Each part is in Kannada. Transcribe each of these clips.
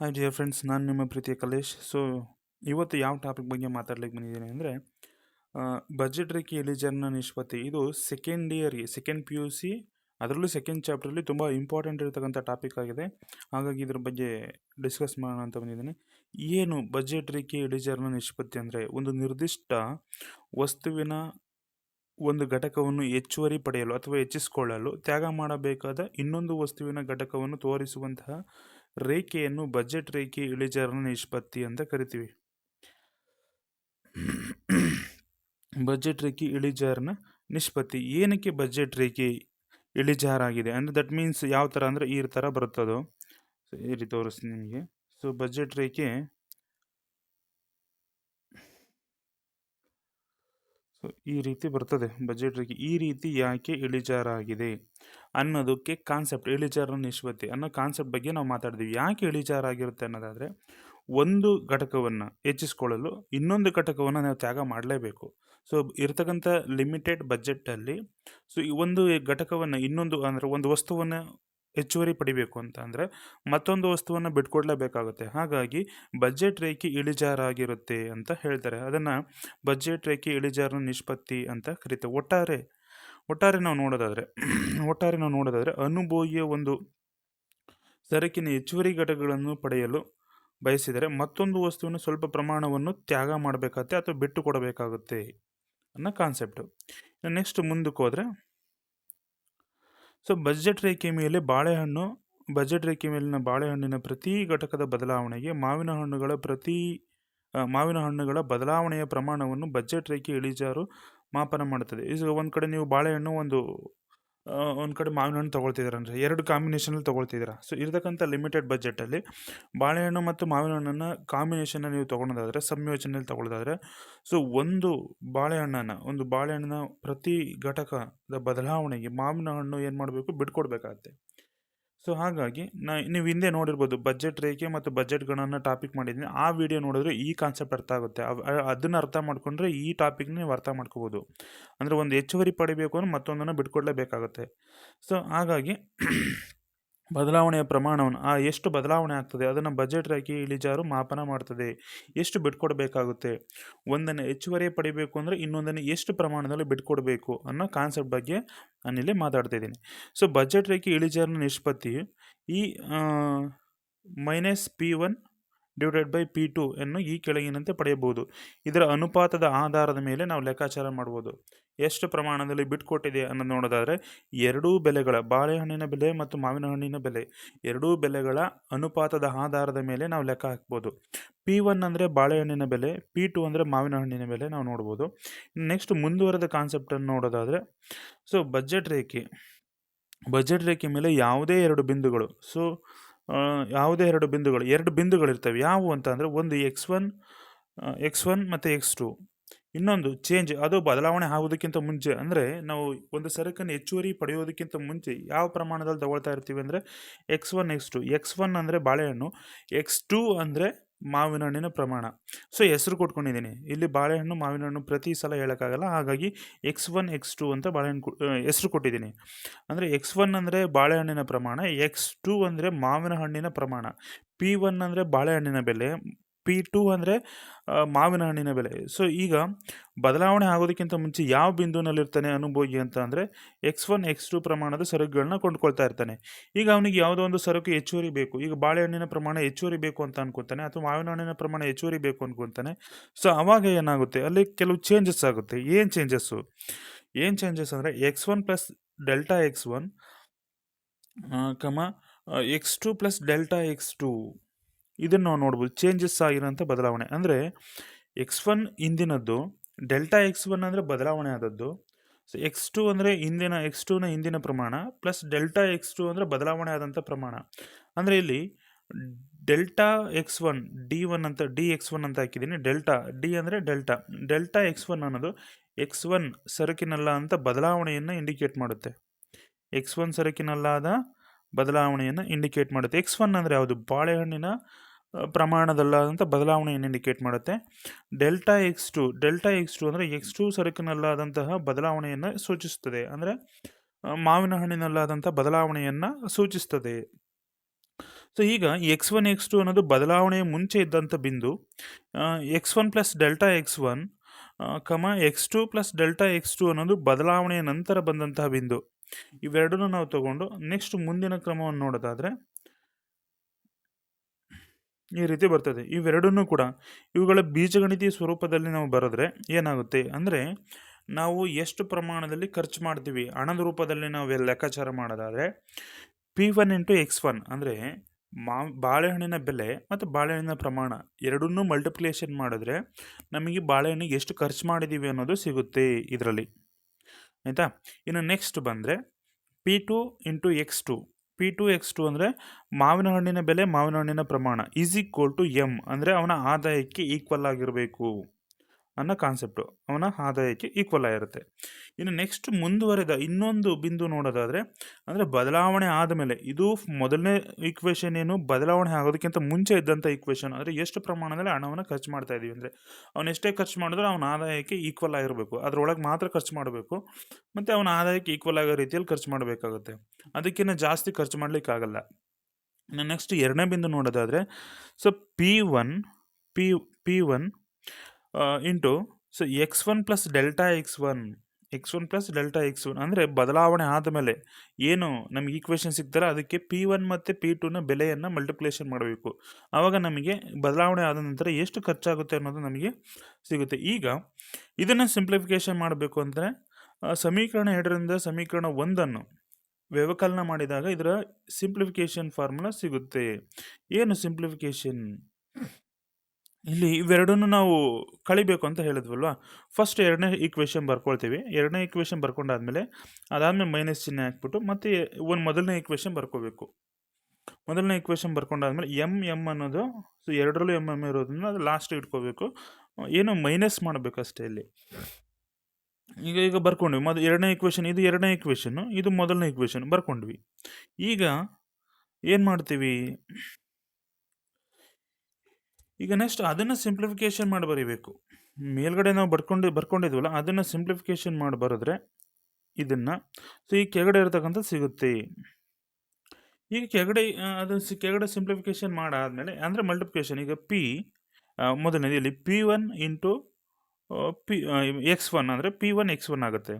ಹಾಯ್ ಡಿಯರ್ ಫ್ರೆಂಡ್ಸ್ ನಾನು ನಿಮ್ಮ ಪ್ರೀತಿಯ ಕಲೇಶ್ ಸೊ ಇವತ್ತು ಯಾವ ಟಾಪಿಕ್ ಬಗ್ಗೆ ಮಾತಾಡ್ಲಿಕ್ಕೆ ಬಂದಿದ್ದೀನಿ ಅಂದರೆ ಬಜೆಟ್ ರೇಖೆ ಇಳಿಜಾರಿನ ನಿಷ್ಪತ್ತಿ. ಇದು ಸೆಕೆಂಡ್ ಇಯರ್ಗೆ ಸೆಕೆಂಡ್ ಪಿ ಯು ಸಿ ಅದರಲ್ಲೂ ಸೆಕೆಂಡ್ ಚಾಪ್ಟರಲ್ಲಿ ತುಂಬ ಇಂಪಾರ್ಟೆಂಟ್ ಇರತಕ್ಕಂಥ ಟಾಪಿಕ್ ಆಗಿದೆ. ಹಾಗಾಗಿ ಇದ್ರ ಬಗ್ಗೆ ಡಿಸ್ಕಸ್ ಮಾಡೋಣ ಅಂತ ಬಂದಿದ್ದೀನಿ. ಏನು ಬಜೆಟ್ ರೇಖೆ ಇಳಿಜಾರಿನ ನಿಷ್ಪತ್ತಿ ಅಂದರೆ, ಒಂದು ನಿರ್ದಿಷ್ಟ ವಸ್ತುವಿನ ಒಂದು ಘಟಕವನ್ನು ಹೆಚ್ಚುವರಿ ಪಡೆಯಲು ಅಥವಾ ಹೆಚ್ಚಿಸಿಕೊಳ್ಳಲು ತ್ಯಾಗ ಮಾಡಬೇಕಾದ ಇನ್ನೊಂದು ವಸ್ತುವಿನ ಘಟಕವನ್ನು ತೋರಿಸುವಂತಹ ರೇಖೆಯನ್ನು ಬಜೆಟ್ ರೇಖೆ ಇಳಿಜಾರಿನ ನಿಷ್ಪತ್ತಿ ಅಂತ ಕರಿತೀವಿ. ಬಜೆಟ್ ರೇಖೆ ಇಳಿಜಾರಿನ ನಿಷ್ಪತ್ತಿ. ಏನಕ್ಕೆ ಬಜೆಟ್ ರೇಖೆ ಇಳಿಜಾರಾಗಿದೆ? ಅಂದರೆ ದಟ್ ಮೀನ್ಸ್ ಯಾವ ಥರ ಅಂದರೆ ಈ ಥರ ಬರುತ್ತದೋ. ಸೊ ಈ ರೀತಿ ತೋರಿಸ್ತೀನಿ ನಿಮಗೆ. ಸೊ ಬಜೆಟ್ ರೇಖೆ ಸೊ ಈ ರೀತಿ ಬರ್ತದೆ. ಬಜೆಟ್ ರೇಖೆ ಈ ರೀತಿ ಯಾಕೆ ಇಳಿಜಾರಾಗಿದೆ? ಅನ್ನೋದಕ್ಕೆ ಕಾನ್ಸೆಪ್ಟ್ ಇಳಿಜಾರ ನಿಷ್ಪತ್ತಿ ಅನ್ನೋ ಕಾನ್ಸೆಪ್ಟ್ ಬಗ್ಗೆ ನಾವು ಮಾತಾಡಿದ್ವಿ ಯಾಕೆ ಇಳಿಜಾರಾಗಿರುತ್ತೆ ಅನ್ನೋದಾದರೆ, ಒಂದು ಘಟಕವನ್ನು ಹೆಚ್ಚಿಸ್ಕೊಳ್ಳಲು ಇನ್ನೊಂದು ಘಟಕವನ್ನು ನಾವು ತ್ಯಾಗ ಮಾಡಲೇಬೇಕು. ಸೊ ಇರತಕ್ಕಂಥ ಲಿಮಿಟೆಡ್ ಬಜೆಟಲ್ಲಿ ಸೊ ಈ ಒಂದು ಘಟಕವನ್ನು ಇನ್ನೊಂದು ಅಂದರೆ ಒಂದು ವಸ್ತುವನ್ನು ಹೆಚ್ಚುವರಿ ಪಡಿಬೇಕು ಅಂತ ಅಂದರೆ, ಮತ್ತೊಂದು ವಸ್ತುವನ್ನು ಬಿಟ್ಕೊಡ್ಲೇಬೇಕಾಗುತ್ತೆ. ಹಾಗಾಗಿ ಬಜೆಟ್ ರೇಖೆ ಇಳಿಜಾರಾಗಿರುತ್ತೆ ಅಂತ ಹೇಳ್ತಾರೆ. ಅದನ್ನು ಬಜೆಟ್ ರೇಖೆ ಇಳಿಜಾರು ನಿಷ್ಪತ್ತಿ ಅಂತ ಕರೀತಾರೆ. ಒಟ್ಟಾರೆ ಒಟ್ಟಾರೆ ನಾವು ನೋಡೋದಾದರೆ, ಒಟ್ಟಾರೆ ನಾವು ನೋಡೋದಾದರೆ ಅನುಭೋಗಿಯ ಒಂದು ಸರಕಿನ ಹೆಚ್ಚುವರಿ ಘಟಕಗಳನ್ನು ಪಡೆಯಲು ಬಯಸಿದರೆ ಮತ್ತೊಂದು ವಸ್ತುವಿನ ಸ್ವಲ್ಪ ಪ್ರಮಾಣವನ್ನು ತ್ಯಾಗ ಮಾಡಬೇಕಾಗುತ್ತೆ ಅಥವಾ ಬಿಟ್ಟು ಕೊಡಬೇಕಾಗುತ್ತೆ ಅನ್ನೋ ಕಾನ್ಸೆಪ್ಟು. ನೆಕ್ಸ್ಟ್ ಮುಂದಕ್ಕೆ ಹೋದರೆ, ಸೊ ಬಜೆಟ್ ರೇಖೆ ಮೇಲೆ ಬಾಳೆಹಣ್ಣು, ಬಜೆಟ್ ರೇಖೆ ಮೇಲಿನ ಬಾಳೆಹಣ್ಣಿನ ಪ್ರತಿ ಘಟಕದ ಬದಲಾವಣೆಗೆ ಮಾವಿನ ಹಣ್ಣುಗಳ ಪ್ರತಿ ಮಾವಿನ ಹಣ್ಣುಗಳ ಬದಲಾವಣೆಯ ಪ್ರಮಾಣವನ್ನು ಬಜೆಟ್ ರೇಖೆ ಇಳಿಜಾರು ಮಾಪನ ಮಾಡುತ್ತದೆ. ಈಗ ಒಂದು ಕಡೆ ನೀವು ಬಾಳೆಹಣ್ಣು ಒಂದು ಒಂದು ಕಡೆ ಮಾವಿನ ಹಣ್ಣು ತೊಗೊಳ್ತಿದ್ದೀರ ಅಂದರೆ ಎರಡು ಕಾಂಬಿನೇಷನಲ್ಲಿ ತೊಗೊಳ್ತಿದ್ದೀರ. ಸೊ ಇರತಕ್ಕಂಥ ಲಿಮಿಟೆಡ್ ಬಜೆಟಲ್ಲಿ ಬಾಳೆಹಣ್ಣು ಮತ್ತು ಮಾವಿನ ಹಣ್ಣನ್ನು ಕಾಂಬಿನೇಷನ್ನ ನೀವು ತೊಗೊಳೋದಾದರೆ, ಸಂಯೋಜನೆಯಲ್ಲಿ ತೊಗೊಳ್ಳೋದಾದರೆ ಸೊ ಒಂದು ಬಾಳೆಹಣ್ಣನ್ನು, ಒಂದು ಬಾಳೆಹಣ್ಣಿನ ಪ್ರತಿ ಘಟಕದ ಬದಲಾವಣೆಗೆ ಮಾವಿನ ಹಣ್ಣು ಏನು ಮಾಡಬೇಕು? ಬಿಟ್ಕೊಡ್ಬೇಕಾಗತ್ತೆ. ಸೊ ಹಾಗಾಗಿ ನಾ ನೀವು ಹಿಂದೆ ನೋಡಿರ್ಬೋದು ಬಜೆಟ್ ರೇಖೆ ಮತ್ತು ಬಜೆಟ್ಗಳನ್ನು ಟಾಪಿಕ್ ಮಾಡಿದ್ದೀನಿ ಆ ವಿಡಿಯೋ ನೋಡಿದ್ರೆ ಈ ಕಾನ್ಸೆಪ್ಟ್ ಅರ್ಥ ಆಗುತ್ತೆ. ಅದನ್ನು ಅರ್ಥ ಮಾಡ್ಕೊಂಡ್ರೆ ಈ ಟಾಪಿಕ್ನ ನೀವು ಅರ್ಥ ಮಾಡ್ಕೋಬೋದು. ಅಂದರೆ ಒಂದು ಹೆಚ್ಚುವರಿ ಪಡಿಬೇಕು ಅಂದರೆ ಮತ್ತೊಂದನ್ನು ಬಿಟ್ಕೊಡ್ಲೇಬೇಕಾಗುತ್ತೆ. ಸೊ ಹಾಗಾಗಿ ಬದಲಾವಣೆಯ ಪ್ರಮಾಣವನ್ನು, ಆ ಎಷ್ಟು ಬದಲಾವಣೆ ಆಗ್ತದೆ, ಅದನ್ನು ಬಜೆಟ್ ರೇಖೆ ಇಳಿಜಾರು ಮಾಪನ ಮಾಡ್ತದೆ. ಎಷ್ಟು ಬಿಟ್ಕೊಡಬೇಕಾಗುತ್ತೆ? ಒಂದನ್ನು ಹೆಚ್ಚುವರಿ ಪಡಿಬೇಕು ಅಂದರೆ ಇನ್ನೊಂದನ್ನು ಎಷ್ಟು ಪ್ರಮಾಣದಲ್ಲಿ ಬಿಟ್ಕೊಡಬೇಕು ಅನ್ನೋ ಕಾನ್ಸೆಪ್ಟ್ ಬಗ್ಗೆ ನಾನಿಲ್ಲಿ ಮಾತಾಡ್ತಾ ಇದ್ದೀನಿ. ಸೊ ಬಜೆಟ್ ರೇಖೆ ಇಳಿಜಾರಿನ ನಿಷ್ಪತ್ತಿ ಈ minus P one divided by P two ಅನ್ನು ಈ ಕೆಳಗಿನಂತೆ ಪಡೆಯಬಹುದು. ಇದರ ಅನುಪಾತದ ಆಧಾರದ ಮೇಲೆ ನಾವು ಲೆಕ್ಕಾಚಾರ ಮಾಡ್ಬೋದು ಎಷ್ಟು ಪ್ರಮಾಣದಲ್ಲಿ ಬಿಟ್ಕೊಟ್ಟಿದೆ ಅನ್ನೋದು ನೋಡೋದಾದರೆ, ಎರಡೂ ಬೆಲೆಗಳ ಬಾಳೆಹಣ್ಣಿನ ಬೆಲೆ ಮತ್ತು ಮಾವಿನ ಹಣ್ಣಿನ ಬೆಲೆ, ಎರಡೂ ಬೆಲೆಗಳ ಅನುಪಾತದ ಆಧಾರದ ಮೇಲೆ ನಾವು ಲೆಕ್ಕ ಹಾಕ್ಬೋದು. ಪಿ ಒನ್ ಅಂದರೆ ಬಾಳೆಹಣ್ಣಿನ ಬೆಲೆ ಪಿ ಟು ಅಂದರೆ ಮಾವಿನ ಹಣ್ಣಿನ ಬೆಲೆ ನಾವು ನೋಡ್ಬೋದು. ನೆಕ್ಸ್ಟ್ ಮುಂದುವರೆದ ಕಾನ್ಸೆಪ್ಟನ್ನು ನೋಡೋದಾದರೆ ಸೊ ಬಜೆಟ್ ರೇಖೆ. ಬಜೆಟ್ ರೇಖೆ ಮೇಲೆ ಯಾವುದೇ ಎರಡು ಬಿಂದುಗಳು ಸೊ ಯಾವುದೇ ಎರಡು ಬಿಂದುಗಳು, ಎರಡು ಬಿಂದುಗಳಿರ್ತವೆ. ಯಾವುವು ಅಂತ ಅಂದರೆ ಒಂದು ಎಕ್ಸ್ ಒನ್ ಎಕ್ಸ್ ಒನ್ ಮತ್ತು ಎಕ್ಸ್ ಟು ಇನ್ನೊಂದು ಚೇಂಜ್ ಅದು ಬದಲಾವಣೆ ಆಗೋದಕ್ಕಿಂತ ಮುಂಚೆ, ಅಂದರೆ ನಾವು ಒಂದು ಸರಕನ್ನು ಹೆಚ್ಚುವರಿ ಪಡೆಯೋದಕ್ಕಿಂತ ಮುಂಚೆ ಯಾವ ಪ್ರಮಾಣದಲ್ಲಿ ತಗೊಳ್ತಾ ಇರ್ತೀವಿ ಅಂದರೆ X one X two X one ಅಂದರೆ ಬಾಳೆಹಣ್ಣು. ಎಕ್ಸ್ ಟು ಅಂದರೆ ಮಾವಿನ ಹಣ್ಣಿನ ಪ್ರಮಾಣ. ಸೊ ಹೆಸರು ಕೊಟ್ಕೊಂಡಿದ್ದೀನಿ. ಇಲ್ಲಿ ಬಾಳೆಹಣ್ಣು ಮಾವಿನ ಹಣ್ಣು ಪ್ರತಿ ಸಲ ಹೇಳೋಕ್ಕಾಗಲ್ಲ. ಹಾಗಾಗಿ ಎಕ್ಸ್ ಒನ್ ಎಕ್ಸ್ ಟು ಅಂತ ಬಾಳೆಹಣ್ಣು ಹೆಸರು ಕೊಟ್ಟಿದ್ದೀನಿ. ಅಂದರೆ ಎಕ್ಸ್ ಒನ್ ಅಂದರೆ ಬಾಳೆಹಣ್ಣಿನ ಪ್ರಮಾಣ ಎಕ್ಸ್ ಟು ಅಂದರೆ ಮಾವಿನ ಹಣ್ಣಿನ ಪ್ರಮಾಣ. ಪಿ ಒನ್ ಅಂದರೆ ಬಾಳೆಹಣ್ಣಿನ ಬೆಲೆ ಪಿ ಟು ಅಂದರೆ ಮಾವಿನ ಹಣ್ಣಿನ ಬೆಲೆ. ಸೊ, ಈಗ ಬದಲಾವಣೆ ಆಗೋದಕ್ಕಿಂತ ಮುಂಚೆ ಯಾವ ಬಿಂದುನಲ್ಲಿರ್ತಾನೆ ಅನುಭೋಗಿ ಅಂತ ಅಂದರೆ ಎಕ್ಸ್ ಒನ್ ಎಕ್ಸ್ ಟು ಪ್ರಮಾಣದ ಸರಕುಗಳನ್ನ ಕೊಂಡ್ಕೊಳ್ತಾ ಇರ್ತಾನೆ. ಈಗ ಅವನಿಗೆ ಯಾವುದೋ ಒಂದು ಸರಕು ಹೆಚ್ಚುವರಿ ಬೇಕು. ಈಗ ಬಾಳೆಹಣ್ಣಿನ ಪ್ರಮಾಣ ಹೆಚ್ಚುವರಿ ಬೇಕು ಅಂತ ಅನ್ಕೊತಾನೆ ಅಥವಾ ಮಾವಿನ ಹಣ್ಣಿನ ಪ್ರಮಾಣ ಹೆಚ್ಚುವರಿ ಬೇಕು ಅನ್ಕೊತಾನೆ ಸೊ, ಅವಾಗ ಏನಾಗುತ್ತೆ? ಅಲ್ಲಿ ಕೆಲವು ಚೇಂಜಸ್ ಆಗುತ್ತೆ. ಏನು ಚೇಂಜಸ್ಸು ಏನು ಚೇಂಜಸ್ ಅಂದರೆ X one plus delta X one comma X two plus delta X two ಇದನ್ನು ನಾವು ನೋಡ್ಬೋದು. ಚೇಂಜಸ್ ಆಗಿರೋಂಥ ಬದಲಾವಣೆ. ಅಂದರೆ ಎಕ್ಸ್ ಒನ್ ಹಿಂದಿನದ್ದು, ಡೆಲ್ಟಾ ಎಕ್ಸ್ ಒನ್ ಅಂದರೆ ಬದಲಾವಣೆ ಆದದ್ದು. ಸೊ ಎಕ್ಸ್ ಟು ಅಂದರೆ ಹಿಂದಿನ ಎಕ್ಸ್ ಟೂನ ಹಿಂದಿನ ಪ್ರಮಾಣ ಪ್ಲಸ್ ಡೆಲ್ಟಾ ಎಕ್ಸ್ ಟು ಅಂದರೆ ಬದಲಾವಣೆ ಆದಂಥ ಪ್ರಮಾಣ. ಅಂದರೆ ಇಲ್ಲಿ delta X one D one ಅಂತ ಡಿ ಎಕ್ಸ್ ಒನ್ ಅಂತ ಹಾಕಿದ್ದೀನಿ. ಡೆಲ್ಟಾ ಡಿ ಅಂದರೆ ಡೆಲ್ಟಾ. ಡೆಲ್ಟಾ ಎಕ್ಸ್ ಒನ್ ಅನ್ನೋದು ಎಕ್ಸ್ ಒನ್ ಸರಕಿನಲ್ಲ ಅಂತ ಬದಲಾವಣೆಯನ್ನು ಇಂಡಿಕೇಟ್ ಮಾಡುತ್ತೆ. ಎಕ್ಸ್ ಒನ್ ಸರಕಿನಲ್ಲಾದ ಬದಲಾವಣೆಯನ್ನು ಇಂಡಿಕೇಟ್ ಮಾಡುತ್ತೆ. ಎಕ್ಸ್ ಒನ್ ಅಂದರೆ ಯಾವುದು? ಬಾಳೆಹಣ್ಣಿನ ಪ್ರಮಾಣದಲ್ಲಾದಂಥ ಬದಲಾವಣೆಯನ್ನು ಇಂಡಿಕೇಟ್ ಮಾಡುತ್ತೆ. Delta X two delta X two ಅಂದರೆ ಎಕ್ಸ್ ಟು ಸರಕಿನಲ್ಲಾದಂತಹ ಬದಲಾವಣೆಯನ್ನು ಸೂಚಿಸುತ್ತದೆ. ಅಂದರೆ ಮಾವಿನ ಹಣ್ಣಿನಲ್ಲಾದಂಥ ಬದಲಾವಣೆಯನ್ನು ಸೂಚಿಸ್ತದೆ ಸೊ ಈಗ ಎಕ್ಸ್ ಒನ್ ಎಕ್ಸ್ ಟು ಅನ್ನೋದು ಬದಲಾವಣೆಯ ಮುಂಚೆ ಇದ್ದಂಥ ಬಿಂದು X one plus delta X one comma X two plus delta X two ಅನ್ನೋದು ಬದಲಾವಣೆಯ ನಂತರ ಬಂದಂತಹ ಬಿಂದು. ಇವೆರಡನ್ನೂ ನಾವು ತಗೊಂಡು ನೆಕ್ಸ್ಟ್ ಮುಂದಿನ ಕ್ರಮವನ್ನು ನೋಡೋದಾದರೆ ಈ ರೀತಿ ಬರ್ತದೆ. ಇವೆರಡನ್ನೂ ಕೂಡ ಇವುಗಳ ಬೀಜಗಣಿತೀಯ ಸ್ವರೂಪದಲ್ಲಿ ನಾವು ಬರೆದ್ರೆ ಏನಾಗುತ್ತೆ ಅಂದರೆ ನಾವು ಎಷ್ಟು ಪ್ರಮಾಣದಲ್ಲಿ ಖರ್ಚು ಮಾಡ್ತೀವಿ. ಹಣದ ರೂಪದಲ್ಲಿ ನಾವು ಲೆಕ್ಕಾಚಾರ ಮಾಡೋದಾದರೆ P one into X one ಅಂದರೆ ಮಾ, ಬಾಳೆಹಣ್ಣಿನ ಬೆಲೆ ಮತ್ತು ಬಾಳೆಹಣ್ಣಿನ ಪ್ರಮಾಣ ಎರಡನ್ನೂ ಮಲ್ಟಿಪ್ಲಿಕೇಶನ್ ಮಾಡಿದ್ರೆ ನಮಗೆ ಬಾಳೆಹಣ್ಣಿಗೆ ಎಷ್ಟು ಖರ್ಚು ಮಾಡಿದ್ದೀವಿ ಅನ್ನೋದು ಸಿಗುತ್ತೆ ಇದರಲ್ಲಿ. ಆಯಿತಾ? ಇನ್ನು ನೆಕ್ಸ್ಟ್ ಬಂದರೆ P two into X two P two X two ಅಂದರೆ ಮಾವಿನ ಹಣ್ಣಿನ ಬೆಲೆ, ಮಾವಿನ ಹಣ್ಣಿನ ಪ್ರಮಾಣ. ಈಸ್ ಈಕ್ವಲ್ ಟು ಎಂ ಅಂದರೆ ಅವನ ಆದಾಯಕ್ಕೆ ಈಕ್ವಲ್ ಆಗಿರಬೇಕು. ಅನ್ನೋ ಕಾನ್ಸೆಪ್ಟು ಅವನ ಆದಾಯಕ್ಕೆ ಈಕ್ವಲ್ ಆಗಿರುತ್ತೆ. ಇನ್ನು ನೆಕ್ಸ್ಟ್ ಮುಂದುವರೆದ ಇನ್ನೊಂದು ಬಿಂದು ನೋಡೋದಾದರೆ, ಅಂದರೆ ಬದಲಾವಣೆ ಆದಮೇಲೆ, ಇದು ಮೊದಲನೇ ಈಕ್ವೇಷನ್ ಏನು? ಬದಲಾವಣೆ ಆಗೋದಕ್ಕಿಂತ ಮುಂಚೆ ಇದ್ದಂಥ ಈಕ್ವೇಷನ್ ಅಂದರೆ ಎಷ್ಟು ಪ್ರಮಾಣದಲ್ಲಿ ಹಣವನ್ನು ಖರ್ಚು ಮಾಡ್ತಾ ಇದ್ದೀವಿ ಅಂದರೆ, ಅವನು ಎಷ್ಟೇ ಖರ್ಚು ಮಾಡಿದ್ರೂ ಅವನ ಆದಾಯಕ್ಕೆ ಈಕ್ವಲ್ ಆಗಿರಬೇಕು. ಅದರೊಳಗೆ ಮಾತ್ರ ಖರ್ಚು ಮಾಡಬೇಕು. ಮತ್ತು ಅವನ ಆದಾಯಕ್ಕೆ ಈಕ್ವಲ್ ಆಗೋ ರೀತಿಯಲ್ಲಿ ಖರ್ಚು ಮಾಡಬೇಕಾಗುತ್ತೆ. ಅದಕ್ಕಿಂತ ಜಾಸ್ತಿ ಖರ್ಚು ಮಾಡಲಿಕ್ಕಾಗಲ್ಲ ನೆಕ್ಸ್ಟ್ ಎರಡನೇ ಬಿಂದು ನೋಡೋದಾದರೆ so P one P P one into so X one plus delta X one X one plus delta X one ಅಂದರೆ ಬದಲಾವಣೆ ಆದಮೇಲೆ ಏನು ನಮಗೆ ಈಕ್ವೇಷನ್ ಸಿಗ್ತಾರೋ ಅದಕ್ಕೆ ಪಿ ಒನ್ ಮತ್ತು ಪಿ ಟುನ ಬೆಲೆಯನ್ನು ಮಲ್ಟಿಪ್ಲೇಷನ್ ಮಾಡಬೇಕು. ಆವಾಗ ನಮಗೆ ಬದಲಾವಣೆ ಆದ ನಂತರ ಎಷ್ಟು ಖರ್ಚಾಗುತ್ತೆ ಅನ್ನೋದು ನಮಗೆ ಸಿಗುತ್ತೆ. ಈಗ, ಇದನ್ನು ಸಿಂಪ್ಲಿಫಿಕೇಷನ್ ಮಾಡಬೇಕು ಅಂದರೆ ಸಮೀಕರಣ ಎರಡರಿಂದ ಸಮೀಕರಣ ಒಂದನ್ನು ವ್ಯವಕಲನ ಮಾಡಿದಾಗ ಇದರ ಸಿಂಪ್ಲಿಫಿಕೇಷನ್ ಫಾರ್ಮುಲಾ ಸಿಗುತ್ತೆ. ಏನು ಸಿಂಪ್ಲಿಫಿಕೇಷನ್ ಇಲ್ಲಿ ಇವೆರಡನ್ನು ನಾವು ಕಳಿಬೇಕು ಅಂತ ಹೇಳಿದ್ವಲ್ವಾ? ಫಸ್ಟ್ ಎರಡನೇ ಈಕ್ವೇಷನ್ ಬರ್ಕೊಳ್ತೀವಿ. ಎರಡನೇ ಈಕ್ವೇಷನ್ ಬರ್ಕೊಂಡಾದ್ಮೇಲೆ ಅದಾದಮೇಲೆ ಮೈನಸ್ ಚಿಹ್ನೆ ಹಾಕ್ಬಿಟ್ಟು ಮತ್ತೆ ಒಂದು ಮೊದಲನೇ ಈಕ್ವೇಷನ್ ಬರ್ಕೋಬೇಕು. ಮೊದಲನೇ ಈಕ್ವೇಷನ್ ಬರ್ಕೊಂಡಾದ್ಮೇಲೆ ಎಂ ಎಂ ಅನ್ನೋದು ಸೊ ಎರಡರಲ್ಲೂ ಎಂ ಎಂ ಇರೋದನ್ನು ಅದು ಲಾಸ್ಟ್ ಇಟ್ಕೋಬೇಕು. ಏನು ಮೈನಸ್ ಮಾಡಬೇಕು ಅಷ್ಟೇ ಇಲ್ಲಿ. ಈಗ ಈಗ ಬರ್ಕೊಂಡ್ವಿ. ಮೊದಲು ಎರಡನೇ ಈಕ್ವೇಷನ್ ಇದು ಎರಡನೇ ಈಕ್ವೇಷನ್ನು ಇದು ಮೊದಲನೇ ಈಕ್ವೇಷನ್ ಬರ್ಕೊಂಡ್ವಿ. ಈಗ ಏನು ಮಾಡ್ತೀವಿ? ಈಗ ನೆಕ್ಸ್ಟ್ ಅದನ್ನು ಸಿಂಪ್ಲಿಫಿಕೇಶನ್ ಮಾಡಿ ಬರೀಬೇಕು. ಮೇಲ್ಗಡೆ ನಾವು ಬರ್ಕೊಂಡು, ಬರ್ಕೊಂಡಿದ್ವಲ್ಲ, ಅದನ್ನು ಸಿಂಪ್ಲಿಫಿಕೇಶನ್ ಮಾಡಿ ಬರೆದ್ರೆ ಇದನ್ನು ಸೊ ಈ ಕೆಳಗಡೆ ಇರತಕ್ಕಂಥ ಸಿಗುತ್ತೆ. ಈಗ ಕೆಳಗಡೆ ಅದು ಸಿ, ಕೆಳಗಡೆ ಸಿಂಪ್ಲಿಫಿಕೇಶನ್ ಮಾಡಾದಮೇಲೆ, ಅಂದರೆ ಮಲ್ಟಿಪ್ಲಿಕೇಶನ್ ಈಗ ಪಿ ಮೊದಲನೇದು ಇಲ್ಲಿ P one into P X one ಅಂದರೆ ಪಿ ಒನ್ ಎಕ್ಸ್ ಒನ್ ಆಗುತ್ತೆ.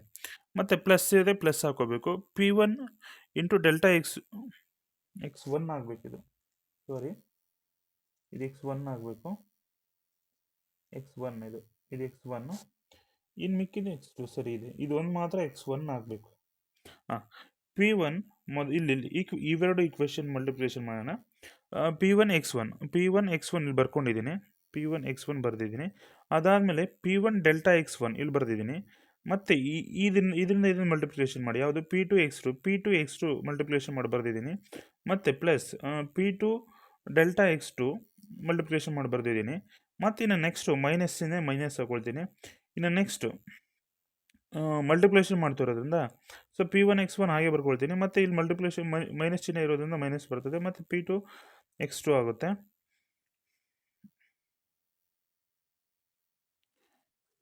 ಮತ್ತು ಪ್ಲಸ್ ಇದೆ ಪ್ಲಸ್ ಹಾಕೋಬೇಕು. P one into delta X X one ಆಗಬೇಕಿದು. Sorry ಇದು ಎಕ್ಸ್ ಒನ್ ಆಗಬೇಕು. ಎಕ್ಸ್ ಒನ್ ಇದು ಇದು ಎಕ್ಸ್ ಒನ್ನು ಇನ್ನು ಮಿಕ್ಕಿದೆ ಎಕ್ಸ್ ಟು ಸರಿ ಇದೆ. ಇದು ಒಂದು ಮಾತ್ರ ಎಕ್ಸ್ ಒನ್ ಆಗಬೇಕು. ಹಾಂ ಪಿ ಒನ್ ಮೊದ್ ಇಲ್ಲಿ ಇಲ್ಲಿ ಈಕ್ ಇವೆರಡು ಈಕ್ವೇಷನ್ ಮಲ್ಟಿಪ್ಲಿಕೇಶನ್ ಮಾಡೋಣ. P one X one P one X one ಇಲ್ಲಿ ಬರ್ಕೊಂಡಿದ್ದೀನಿ. ಪಿ ಒನ್ ಎಕ್ಸ್ ಒನ್ ಬರೆದಿದ್ದೀನಿ. ಅದಾದಮೇಲೆ P one delta X one ಇಲ್ಲಿ ಬರೆದಿದ್ದೀನಿ. ಮತ್ತು ಈ, ಇದನ್ನ, ಇದರಿಂದ ಇದನ್ನು ಮಲ್ಟಿಪ್ಲಿಕೇಶನ್ ಮಾಡಿ. ಯಾವುದು? P two X two P two X two multiplication ಮಾಡಿ ಬರೆದಿದ್ದೀನಿ. ಮತ್ತು plus P two delta X two multiplication ಮಾಡಿ ಬರೆದಿದ್ದೀನಿ. ಮತ್ತು ಇನ್ನು ನೆಕ್ಸ್ಟು ಮೈನಸ್ಸಿನೇ ಮೈನಸ್ ಹಾಕೊಳ್ತೀನಿ. ಇನ್ನು next multiplication ಮಾಡ್ತಿರೋದ್ರಿಂದ so P one X one ಹಾಗೆ ಬರ್ಕೊಳ್ತೀನಿ. ಮತ್ತು ಇಲ್ಲಿ ಮಲ್ಟಿಪ್ಲೇಷನ್ ಮೈನಸ್ ಚಿಹ್ನೆ ಇರೋದ್ರಿಂದ ಮೈನಸ್ ಬರ್ತದೆ. ಮತ್ತು ಪಿ ಟು ಎಕ್ಸ್ ಟು ಆಗುತ್ತೆ.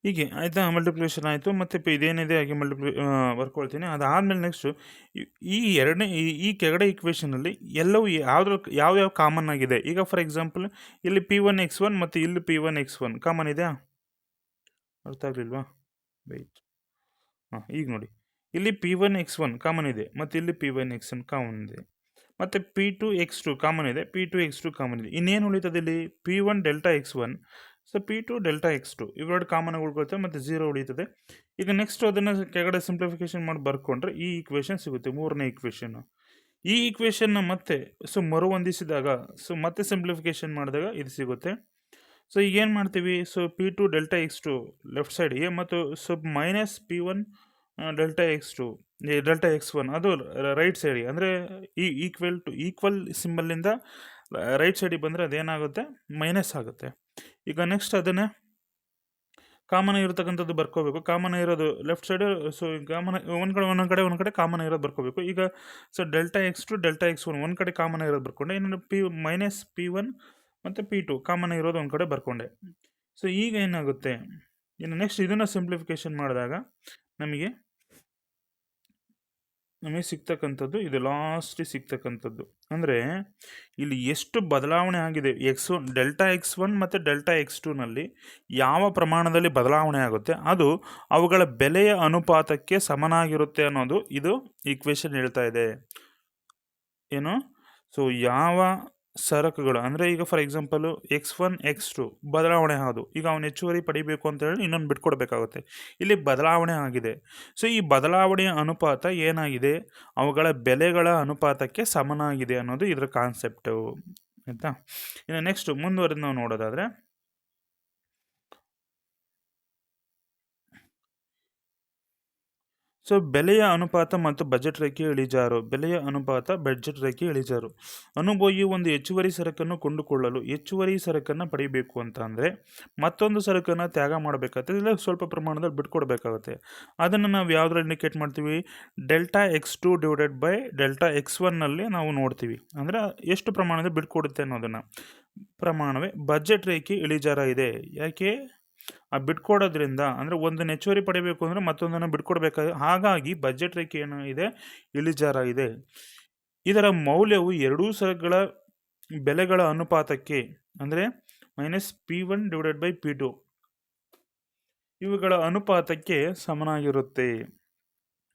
ಹೀಗೆ ಆಯಿತಾ? ಮಲ್ಟಿಪ್ಲಿಕೇಶನ್ ಆಯಿತು, ಮತ್ತು ಇದೇನಿದೆ, ಹಾಗೆ ಮಲ್ಟಿಪ್ಲಿ ಬರ್ಕೊಳ್ತೀನಿ. ಅದಾದಮೇಲೆ ನೆಕ್ಸ್ಟು ಈ ಎರಡನೇ, ಈ ಕೆಳಗಡೆ ಇಕ್ವೇಷನಲ್ಲಿ ಎಲ್ಲವೂ ಯಾವ್ದ್ರ ಯಾವ್ಯಾವ ಕಾಮನ್ ಆಗಿದೆ? ಈಗ ಫಾರ್ ಎಕ್ಸಾಂಪಲ್ ಇಲ್ಲಿ ಪಿ ಒನ್ ಎಕ್ಸ್ ಒನ್ ಮತ್ತು ಇಲ್ಲಿ P one X one common ಇದೆಯಾ? ಅರ್ಥ ಆಗಲಿಲ್ವಾ? ಬೈಟ್ ಹಾಂ, ಈಗ ನೋಡಿ. ಇಲ್ಲಿ P one X one common ಇದೆ, ಮತ್ತು ಇಲ್ಲಿ P one X one common ಇದೆ. ಮತ್ತು P two X two common ಇದೆ P two X two common ಇದೆ. ಇನ್ನೇನು ಉಳಿತದೆ ಇಲ್ಲಿ P one delta X one so P two delta X two ಇವೆರಡು ಕಾಮನ್ ಆಗಿ ಉಳ್ಕೊಳ್ತವೆ ಮತ್ತು ಝೀರೋ ಉಳಿತದೆ. ಈಗ ನೆಕ್ಸ್ಟ್ ಅದನ್ನು ಕೆಳಗಡೆ ಸಿಂಪ್ಲಿಫಿಕೇಶನ್ ಮಾಡಿ ಬರ್ಕೊಂಡ್ರೆ ಈ ಈಕ್ವೇಷನ್ ಸಿಗುತ್ತೆ, ಮೂರನೇ ಈಕ್ವೇಷನ್ ಈ ಈಕ್ವೇಷನ್ನ ಮತ್ತೆ ಸೊ ಮರು ಹೊಂದಿಸಿದಾಗ ಸೊ ಮತ್ತೆ ಸಿಂಪ್ಲಿಫಿಕೇಶನ್ ಮಾಡಿದಾಗ ಇದು ಸಿಗುತ್ತೆ. ಸೊ ಈಗ ಏನು ಮಾಡ್ತೀವಿ? So P two delta X two left ಸೈಡ್ಗೆ ಮತ್ತು so minus P one delta X two delta X one ಅದು ರೈಟ್ ಸೈಡಿಗೆ ಅಂದರೆ ಈ ಈಕ್ವಲ್ ಟು ಈಕ್ವಲ್ ಸಿಂಬಲ್ಲಿಂದ ರೈಟ್ ಸೈಡಿಗೆ ಬಂದರೆ ಅದೇನಾಗುತ್ತೆ? ಮೈನಸ್ ಆಗುತ್ತೆ. ಈಗ ನೆಕ್ಸ್ಟ್ ಅದನ್ನೇ ಕಾಮನ್ ಇರತಕ್ಕಂಥದ್ದು ಬರ್ಕೋಬೇಕು. ಕಾಮನ್ ಇರೋದು ಲೆಫ್ಟ್ ಸೈಡ್ ಸೊ ಕಾಮನ್, ಒಂದು ಕಡೆ, ಒಂದೊಂದು ಕಡೆ ಒಂದು ಕಡೆ ಕಾಮನ್ ಇರೋದು ಬರ್ಕೋಬೇಕು. ಈಗ so delta X two delta X one ಒಂದು ಕಡೆ ಕಾಮನ್ ಇರೋದು ಬರ್ಕೊಂಡೆ. ಇನ್ನೊಂದು ಪಿ ಮೈನಸ್ ಪಿ ಒನ್ ಮತ್ತು ಪಿ ಟು ಕಾಮನ್ ಇರೋದು ಒಂದು ಕಡೆ ಬರ್ಕೊಂಡೆ. ಸೊ ಈಗ ಏನಾಗುತ್ತೆ? ಇನ್ನು ನೆಕ್ಸ್ಟ್ ಇದನ್ನು ಸಿಂಪ್ಲಿಫಿಕೇಶನ್ ಮಾಡಿದಾಗ ನಮಗೆ ನಮಗೆ ಸಿಗ್ತಕ್ಕಂಥದ್ದು, ಇದು ಲಾಸ್ಟಿಗೆ ಸಿಗ್ತಕ್ಕಂಥದ್ದು. ಅಂದರೆ, ಇಲ್ಲಿ ಎಷ್ಟು ಬದಲಾವಣೆ ಆಗಿದೆ X one delta X one ಮತ್ತು ಡೆಲ್ಟಾ ಎಕ್ಸ್ ಟೂನಲ್ಲಿ ಯಾವ ಪ್ರಮಾಣದಲ್ಲಿ ಬದಲಾವಣೆ ಆಗುತ್ತೆ, ಅದು ಅವುಗಳ ಬೆಲೆಯ ಅನುಪಾತಕ್ಕೆ ಸಮನಾಗಿರುತ್ತೆ ಅನ್ನೋದು ಇದು ಈಕ್ವೇಷನ್ ಹೇಳ್ತಾ ಇದೆ. ಏನು? ಸೊ ಯಾವ ಸರಕುಗಳು. ಅಂದರೆ ಈಗ for example X one X two ಬದಲಾವಣೆ ಆದು. ಈಗ ಅವನು ಹೆಚ್ಚುವರಿ ಪಡಿಬೇಕು ಅಂತ ಹೇಳಿ ಇನ್ನೊಂದು ಬಿಟ್ಕೊಡ್ಬೇಕಾಗುತ್ತೆ ಇಲ್ಲಿ ಬದಲಾವಣೆ ಆಗಿದೆ. ಸೊ ಈ ಬದಲಾವಣೆಯ ಅನುಪಾತ ಏನಾಗಿದೆ? ಅವುಗಳ ಬೆಲೆಗಳ ಅನುಪಾತಕ್ಕೆ ಸಮನಾಗಿದೆ ಅನ್ನೋದು ಇದರ ಕಾನ್ಸೆಪ್ಟು ಆಯಿತಾ? ಇನ್ನು ನೆಕ್ಸ್ಟು ಮುಂದುವರೆದು ನಾವು ನೋಡೋದಾದರೆ ಸೊ ಬೆಲೆಯ ಅನುಪಾತ ಮತ್ತು ಬಜೆಟ್ ರೇಖೆ ಇಳಿಜಾರು. ಬೆಲೆಯ ಅನುಪಾತ ಬಜೆಟ್ ರೇಖೆ ಇಳಿಜಾರು. ಅನುಭವಿ ಒಂದು ಹೆಚ್ಚುವರಿ ಸರಕನ್ನು ಕೊಂಡುಕೊಳ್ಳಲು ಹೆಚ್ಚುವರಿ ಸರಕನ್ನು ಪಡೆಯಬೇಕು ಅಂತ ಅಂದರೆ ಮತ್ತೊಂದು ಸರಕನ್ನು ತ್ಯಾಗ ಮಾಡಬೇಕಾಗುತ್ತೆ ಇಲ್ಲ ಸ್ವಲ್ಪ ಪ್ರಮಾಣದಲ್ಲಿ ಬಿಟ್ಕೊಡ್ಬೇಕಾಗುತ್ತೆ. ಅದನ್ನು ನಾವು ಯಾವುದ್ರಲ್ಲಿ ಇಂಡಿಕೇಟ್ ಮಾಡ್ತೀವಿ? Delta X two divided by delta X ಒನ್ನಲ್ಲಿ ನಾವು ನೋಡ್ತೀವಿ. ಅಂದರೆ ಎಷ್ಟು ಪ್ರಮಾಣದಲ್ಲಿ ಬಿಟ್ಕೊಡುತ್ತೆ ಅನ್ನೋದನ್ನು. ಪ್ರಮಾಣವೇ ಬಜೆಟ್ ರೇಖೆ ಇಳಿಜಾರ ಇದೆ ಯಾಕೆ? ಆ ಬಿಟ್ಕೊಡೋದ್ರಿಂದ ಅಂದರೆ ಒಂದು ಹೆಚ್ಚುವರಿ ಪಡಿಬೇಕು ಅಂದರೆ ಮತ್ತೊಂದನ್ನು ಬಿಟ್ಕೊಡ್ಬೇಕಾಗಿ ಹಾಗಾಗಿ ಬಜೆಟ್ ರೇಖೆ ಏನು ಇದೆ? ಇಳಿಜಾರ ಇದೆ. ಇದರ ಮೌಲ್ಯವು ಎರಡೂ ಸರಗಳ ಬೆಲೆಗಳ ಅನುಪಾತಕ್ಕೆ ಅಂದರೆ minus P one divided by P two ಇವುಗಳ ಅನುಪಾತಕ್ಕೆ ಸಮನಾಗಿರುತ್ತೆ.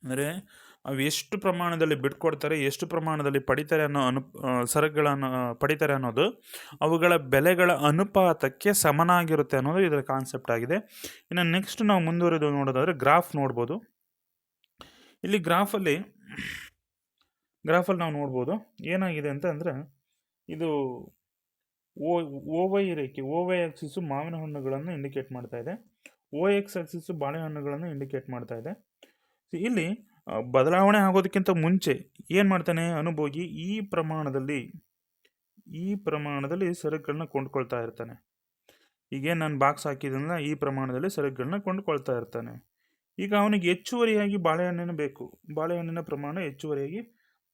ಅಂದರೆ ಎಷ್ಟು ಪ್ರಮಾಣದಲ್ಲಿ ಬಿಟ್ಕೊಡ್ತಾರೆ, ಎಷ್ಟು ಪ್ರಮಾಣದಲ್ಲಿ ಪಡಿತಾರೆ ಅನ್ನೋ ಅನು ಸರಕುಗಳನ್ನು ಪಡಿತಾರೆ ಅನ್ನೋದು ಅವುಗಳ ಬೆಲೆಗಳ ಅನುಪಾತಕ್ಕೆ ಸಮನಾಗಿರುತ್ತೆ ಅನ್ನೋದು ಇದರ ಕಾನ್ಸೆಪ್ಟ್ ಆಗಿದೆ. ಇನ್ನು ನೆಕ್ಸ್ಟ್ ನಾವು ಮುಂದುವರೆದು ನೋಡೋದಾದರೆ ಗ್ರಾಫ್ ನೋಡ್ಬೋದು. ಇಲ್ಲಿ ಗ್ರಾಫಲ್ಲಿ ಗ್ರಾಫಲ್ಲಿ ನಾವು ನೋಡ್ಬೋದು ಏನಾಗಿದೆ ಅಂತ ಇದು ಓ ಓ ವೈ ರೇಖೆ ಓ ವೈ ಆಕ್ಸಿಸು ಮಾವಿನ ಹಣ್ಣುಗಳನ್ನು ಇಂಡಿಕೇಟ್ ಮಾಡ್ತಾ ಇದೆ. ಓ ಎಕ್ಸ್ ಆಕ್ಸಿಸು ಬಾಳೆಹಣ್ಣುಗಳನ್ನು ಇಂಡಿಕೇಟ್ ಮಾಡ್ತಾ ಇದೆ. ಇಲ್ಲಿ ಬದಲಾವಣೆ ಆಗೋದಕ್ಕಿಂತ ಮುಂಚೆ ಏನು ಮಾಡ್ತಾನೆ? ಅನುಭೋಗಿ ಈ ಪ್ರಮಾಣದಲ್ಲಿ ಈ ಪ್ರಮಾಣದಲ್ಲಿ ಸರಕುಗಳನ್ನ ಕೊಂಡ್ಕೊಳ್ತಾ ಇರ್ತಾನೆ. ಈಗೇನು ನಾನು ಬಾಕ್ಸ್ ಹಾಕಿದ್ರಿಂದ ಈ ಪ್ರಮಾಣದಲ್ಲಿ ಸರಕುಗಳನ್ನ ಕೊಂಡ್ಕೊಳ್ತಾ ಇರ್ತಾನೆ. ಈಗ ಅವನಿಗೆ ಹೆಚ್ಚುವರಿಯಾಗಿ ಬಾಳೆಹಣ್ಣಿನ ಬೇಕು. ಬಾಳೆಹಣ್ಣಿನ ಪ್ರಮಾಣ ಹೆಚ್ಚುವರಿಯಾಗಿ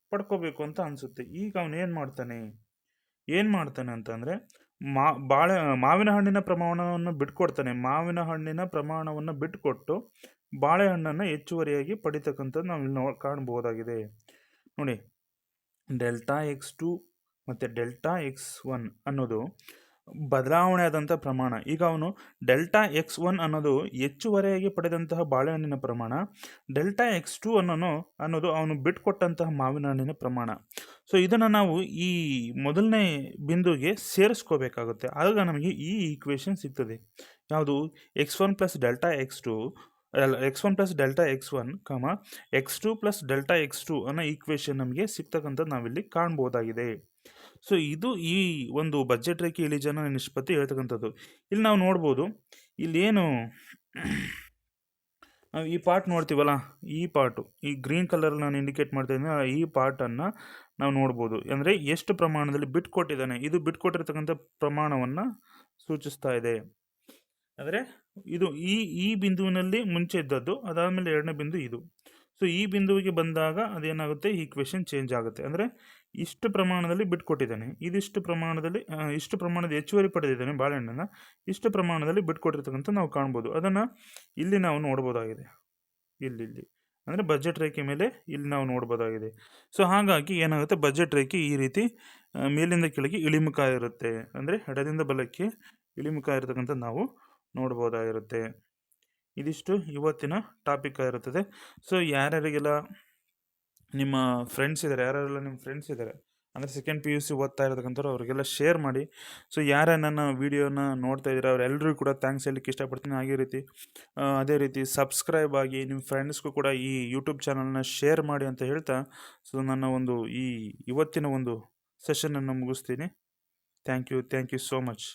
ಪಡ್ಕೋಬೇಕು ಅಂತ ಅನಿಸುತ್ತೆ. ಈಗ ಅವನು ಏನು ಮಾಡ್ತಾನೆ? ಏನು ಮಾಡ್ತಾನೆ ಅಂತಂದರೆ, ಮಾ, ಬಾಳೆ, ಮಾವಿನ ಹಣ್ಣಿನ ಪ್ರಮಾಣವನ್ನು ಬಿಟ್ಕೊಡ್ತಾನೆ. ಮಾವಿನ ಹಣ್ಣಿನ ಪ್ರಮಾಣವನ್ನು ಬಿಟ್ಟುಕೊಟ್ಟು ಬಾಳೆಹಣ್ಣನ್ನು ಹೆಚ್ಚುವರಿಯಾಗಿ ಪಡಿತಕ್ಕಂಥದ್ದು ನಾವು ಇಲ್ಲಿ ನೋ ಕಾಣ್ಬೋದಾಗಿದೆ ನೋಡಿ, ಡೆಲ್ಟಾ ಎಕ್ಸ್ ಟು ಮತ್ತು ಡೆಲ್ಟಾ ಎಕ್ಸ್ ಒನ್ ಅನ್ನೋದು ಬದಲಾವಣೆ ಆದಂಥ ಪ್ರಮಾಣ. ಈಗ ಅವನು ಡೆಲ್ಟಾ ಎಕ್ಸ್ ಒನ್ ಅನ್ನೋದು ಹೆಚ್ಚುವರಿಯಾಗಿ ಪಡೆದಂತಹ ಬಾಳೆಹಣ್ಣಿನ ಪ್ರಮಾಣ, ಡೆಲ್ಟಾ ಎಕ್ಸ್ ಟು ಅನ್ನೋನು ಅನ್ನೋದು ಅವನು ಬಿಟ್ಕೊಟ್ಟಂತಹ ಮಾವಿನ ಹಣ್ಣಿನ ಪ್ರಮಾಣ. ಸೊ ಇದನ್ನು ನಾವು ಈ ಮೊದಲನೇ ಬಿಂದುಗೆ ಸೇರಿಸ್ಕೋಬೇಕಾಗುತ್ತೆ. ಆಗ ನಮಗೆ ಈ ಈಕ್ವೇಷನ್ ಸಿಗ್ತದೆ. ಯಾವುದು? X one plus delta X two X one plus delta X one comma X two plus delta X two ಅನ್ನೋ ಈಕ್ವೇಷನ್ ನಮಗೆ ಸಿಗ್ತಕ್ಕಂಥದ್ದು ನಾವಿಲ್ಲಿ ಕಾಣ್ಬೋದಾಗಿದೆ. ಸೊ ಇದು ಈ ಒಂದು ಬಜೆಟ್ ರೇಖೆ ಇಳಿಜಾನ ನಿಷ್ಪತ್ತಿ ಹೇಳ್ತಕ್ಕಂಥದ್ದು. ಇಲ್ಲಿ ನಾವು ನೋಡ್ಬೋದು ಇಲ್ಲೇನು ನಾವು ಈ ಪಾರ್ಟ್ ನೋಡ್ತೀವಲ್ಲ, ಈ ಪಾರ್ಟು ಈ ಗ್ರೀನ್ ಕಲರ್ ನಾನು ಇಂಡಿಕೇಟ್ ಮಾಡ್ತಾ ಇದ್ದೀನಿ ಈ ಪಾರ್ಟನ್ನು ನಾವು ನೋಡ್ಬೋದು. ಅಂದರೆ ಎಷ್ಟು ಪ್ರಮಾಣದಲ್ಲಿ ಬಿಟ್ಕೊಟ್ಟಿದ್ದಾನೆ ಇದು ಬಿಟ್ಕೊಟ್ಟಿರ್ತಕ್ಕಂಥ ಪ್ರಮಾಣವನ್ನು ಸೂಚಿಸ್ತಾ ಇದೆ. ಅಂದರೆ ಇದು ಈ ಈ ಬಿಂದುವಿನಲ್ಲಿ ಮುಂಚೆ ಇದ್ದದ್ದು, ಅದಾದಮೇಲೆ ಎರಡನೇ ಬಿಂದು ಇದು. ಸೊ ಈ ಬಿಂದುವಿಗೆ ಬಂದಾಗ ಅದೇನಾಗುತ್ತೆ? ಈಕ್ವೇಷನ್ ಚೇಂಜ್ ಆಗುತ್ತೆ. ಅಂದರೆ ಇಷ್ಟು ಪ್ರಮಾಣದಲ್ಲಿ ಬಿಟ್ಕೊಟ್ಟಿದ್ದಾನೆ ಇದಿಷ್ಟು ಪ್ರಮಾಣದಲ್ಲಿ ಇಷ್ಟು ಪ್ರಮಾಣದ ಹೆಚ್ಚುವರಿ ಪಡೆದಿದ್ದಾನೆ ಬಾಳೆಹಣ್ಣನ್ನು. ಇಷ್ಟು ಪ್ರಮಾಣದಲ್ಲಿ ಬಿಟ್ಕೊಟ್ಟಿರ್ತಕ್ಕಂಥ ನಾವು ಕಾಣ್ಬೋದು. ಅದನ್ನು ಇಲ್ಲಿ ನಾವು ನೋಡ್ಬೋದಾಗಿದೆ. ಇಲ್ಲಿ ಇಲ್ಲಿ. ಅಂದರೆ ಬಜೆಟ್ ರೇಖೆ ಮೇಲೆ ಇಲ್ಲಿ ನಾವು ನೋಡ್ಬೋದಾಗಿದೆ. ಸೊ ಹಾಗಾಗಿ ಏನಾಗುತ್ತೆ? ಬಜೆಟ್ ರೇಖೆ ಈ ರೀತಿ ಮೇಲಿಂದ ಕೆಳಗೆ ಇಳಿಮುಖ ಇರುತ್ತೆ. ಅಂದರೆ ಎಡದಿಂದ ಬಲಕ್ಕೆ ಇಳಿಮುಖ ಇರತಕ್ಕಂಥ ನಾವು ನೋಡ್ಬೋದಾಗಿರುತ್ತೆ. ಇದಿಷ್ಟು ಇವತ್ತಿನ ಟಾಪಿಕ್ ಆಗಿರುತ್ತದೆ. ಸೊ, ಯಾರ್ಯಾರಿಗೆಲ್ಲ ನಿಮ್ಮ ಫ್ರೆಂಡ್ಸ್ ಇದ್ದಾರೆ ಯಾರ್ಯಾರೆಲ್ಲ ನಿಮ್ಮ ಫ್ರೆಂಡ್ಸ್ ಇದ್ದಾರೆ ಅಂದರೆ ಸೆಕೆಂಡ್ ಪಿ ಯು ಸಿ ಓದ್ತಾ ಇರತಕ್ಕಂಥವ್ರು ಅವರಿಗೆಲ್ಲ ಶೇರ್ ಮಾಡಿ. ಸೊ ಯಾರು ನನ್ನ ವೀಡಿಯೋನ ನೋಡ್ತಾ ಇದ್ದಾರೆ ಅವರೆಲ್ಲರಿಗೂ ಕೂಡ ಥ್ಯಾಂಕ್ಸ್ ಹೇಳಲಿಕ್ಕೆ ಇಷ್ಟಪಡ್ತೀನಿ. ಅದೇ ರೀತಿ ಅದೇ ರೀತಿ ಸಬ್ಸ್ಕ್ರೈಬ್ ಆಗಿ ನಿಮ್ಮ ಫ್ರೆಂಡ್ಸ್ಗೂ ಕೂಡ ಈ ಯೂಟ್ಯೂಬ್ ಚಾನಲ್ನ ಶೇರ್ ಮಾಡಿ ಅಂತ ಹೇಳ್ತಾ, ಸೊ, ನನ್ನ ಒಂದು ಈ ಇವತ್ತಿನ ಒಂದು ಸೆಷನನ್ನು ಮುಗಿಸ್ತೀನಿ. Thank you thank you so much